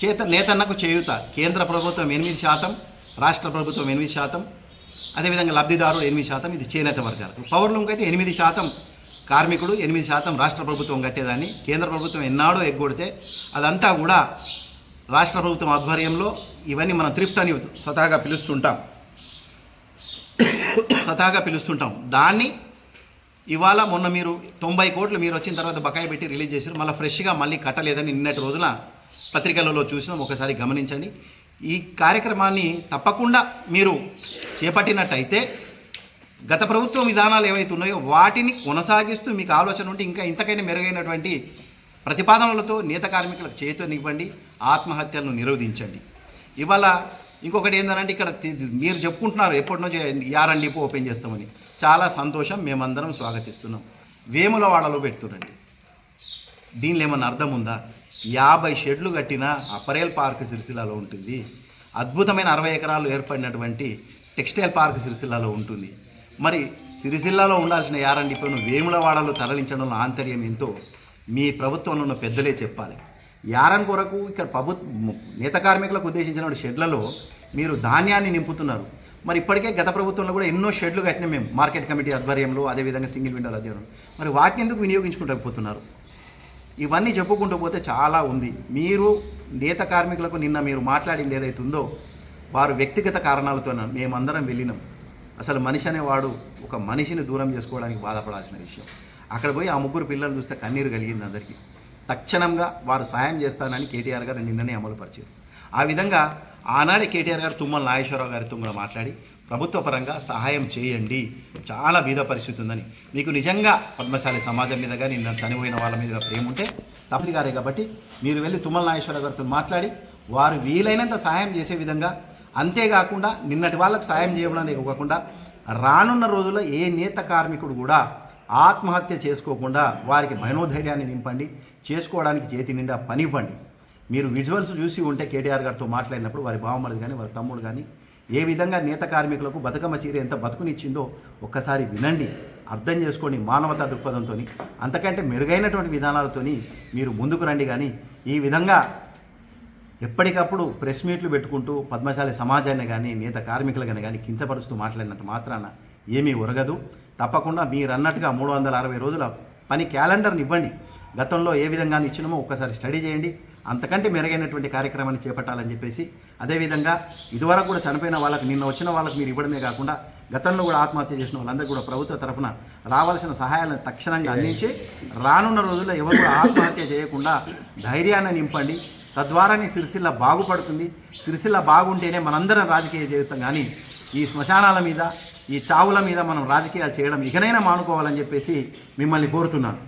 చేత నేతన్నకు చేయూత కేంద్ర ప్రభుత్వం ఎనిమిది శాతం రాష్ట్ర ప్రభుత్వం ఎనిమిది శాతం అదేవిధంగా లబ్ధిదారులు ఎనిమిది శాతం ఇది చేనేత వర్గాలకు. పవర్ లూమ్కి అయితే ఎనిమిది శాతం కార్మికుడు ఎనిమిది శాతం రాష్ట్ర ప్రభుత్వం కట్టేదాన్ని. కేంద్ర ప్రభుత్వం ఎన్నాడో ఎగ్గొడితే అదంతా కూడా రాష్ట్ర ప్రభుత్వం ఆధ్వర్యంలో ఇవన్నీ మనం థ్రిఫ్ట్ అని స్వతహాగా పిలుస్తుంటాం. స్వతహాగా పిలుస్తుంటాం. దాన్ని ఇవాళ మొన్న మీరు తొంభై కోట్లు మీరు వచ్చిన తర్వాత బకాయి పెట్టి రిలీజ్ చేశారు. మళ్ళీ ఫ్రెష్గా మళ్ళీ కట్టలేదని నిన్నటి రోజున పత్రికలలో చూసినాం ఒకసారి గమనించండి. ఈ కార్యక్రమాన్ని తప్పకుండా మీరు చేపట్టినట్టయితే గత ప్రభుత్వం విధానాలు ఏవైతే ఉన్నాయో వాటిని కొనసాగిస్తూ మీకు ఆలోచన ఉంటే ఇంకా ఇంతకైనా మెరుగైనటువంటి ప్రతిపాదనలతో నేత కార్మికులకు చేతనివ్వండి ఆత్మహత్యలను నిరోధించండి. ఇవాళ ఇంకొకటి ఏంటంటే ఇక్కడ మీరు చెప్పుకుంటున్నారు ఎప్పటి నుంచి యారన్ డిపో ఓపెన్ చేస్తామని. చాలా సంతోషం మేమందరం స్వాగతిస్తున్నాం. వేములవాడలో పెడుతుండండి దీనిలో ఏమన్నా అర్థం ఉందా యాభై షెడ్లు కట్టిన అపరేల్ పార్క్ సిరిసిల్లాలో ఉంటుంది. అద్భుతమైన అరవై ఎకరాలు ఏర్పడినటువంటి టెక్స్టైల్ పార్క్ సిరిసిల్లాలో ఉంటుంది. మరి సిరిసిల్లాలో ఉండాల్సిన యారన్ డిపోను వేములవాడలో తరలించడంలో ఆంతర్యం ఎంతో మీ ప్రభుత్వంలో ఉన్న పెద్దలే చెప్పాలి. యారన్ కొరకు ఇక్కడ ప్రభుత్వ నేత కార్మికులకు ఉద్దేశించిన షెడ్లలో మీరు ధాన్యాన్ని నింపుతున్నారు. మరి ఇప్పటికే గత ప్రభుత్వంలో కూడా ఎన్నో షెడ్లు కట్టినాం మేము. మార్కెట్ కమిటీ ఆధ్వర్యంలో అదేవిధంగా సింగిల్ విండోల ఆధ్వర్యంలో. మరి వాటిని ఎందుకు వినియోగించుకుంటకపోతున్నారు ఇవన్నీ చెప్పుకుంటూ పోతే చాలా ఉంది. మీరు నేత కార్మికులకు నిన్న మీరు మాట్లాడింది ఏదైతే ఉందో వారు వ్యక్తిగత కారణాలతో మేమందరం వెళ్ళినాం. అసలు మనిషి అనేవాడు ఒక మనిషిని దూరం చేసుకోవడానికి బాధపడాల్సిన విషయం. అక్కడ పోయి ఆ ముగ్గురు పిల్లలు చూస్తే కన్నీరు కలిగింది అందరికీ. తక్షణంగా వారు సాయం చేస్తానని కేటీఆర్ గారు నిన్ననే అమలు పరిచారు ఆ విధంగా ఆనాడే కేటీఆర్ గారు తుమ్మల నాగేశ్వరరావు గారితో కూడా మాట్లాడి ప్రభుత్వ పరంగా సహాయం చేయండి. చాలా బీద పరిస్థితి ఉందని. మీకు నిజంగా పద్మశాలి సమాజం మీద కానీ నిన్న చనిపోయిన వాళ్ళ మీద ప్రేమ ఉంటే తప్పని గారే కాబట్టి మీరు వెళ్ళి తుమ్మల నాగేశ్వరరావు గారితో మాట్లాడి వారు వీలైనంత సహాయం చేసే విధంగా అంతేకాకుండా నిన్నటి వాళ్ళకు సహాయం చేయడం ఇవ్వకుండా రానున్న రోజుల్లో ఏ నేత కార్మికుడు కూడా ఆత్మహత్య చేసుకోకుండా వారికి భయనోధైర్యాన్ని నింపండి చేసుకోవడానికి చేతి నిండా పనివ్వండి. మీరు విజువల్స్ చూసి ఉంటే కేటీఆర్ గారితో మాట్లాడినప్పుడు వారి బావమరిది కానీ వారి తమ్ముడు కానీ ఏ విధంగా నేత కార్మికులకు బతుకమ్మ చీర ఎంత బతుకునిచ్చిందో ఒక్కసారి వినండి. అర్థం చేసుకోండి మానవతా దృక్పథంతో అంతకంటే మెరుగైనటువంటి విధానాలతోని మీరు ముందుకు రండి కానీ ఈ విధంగా ఎప్పటికప్పుడు ప్రెస్ మీట్లు పెట్టుకుంటూ పద్మశాలి సమాజాన్ని కానీ నేత కార్మికులు కానీ కించపరుస్తూ మాట్లాడినంత మాత్రాన ఏమీ ఉరగదు తప్పకుండా మీరు అన్నట్టుగా మూడు వందల అరవై రోజుల పని క్యాలెండర్ని ఇవ్వండి. గతంలో ఏ విధంగా ఇచ్చినామో ఒక్కసారి స్టడీ చేయండి. అంతకంటే మెరుగైనటువంటి కార్యక్రమాన్ని చేపట్టాలని చెప్పేసి అదేవిధంగా ఇదివరకు కూడా చనిపోయిన వాళ్ళకి నిన్న వచ్చిన వాళ్ళకి మీరు ఇవ్వడమే కాకుండా గతంలో కూడా ఆత్మహత్య చేసిన వాళ్ళందరూ కూడా ప్రభుత్వ తరఫున రావాల్సిన సహాయాలను తక్షణంగా అందించి రానున్న రోజుల్లో ఎవరు ఆత్మహత్య చేయకుండా ధైర్యాన్ని నింపండి. తద్వారానే సిరిసిల్ల బాగుపడుతుంది. సిరిసిల్ల బాగుంటేనే మనందరం రాజకీయ జీవితం కానీ ఈ శ్మశానాల మీద ఈ చావుల మీద మనం రాజకీయాలు చేయడం ఇకనైనా మానుకోవాలని చెప్పేసి మిమ్మల్ని కోరుతున్నాను.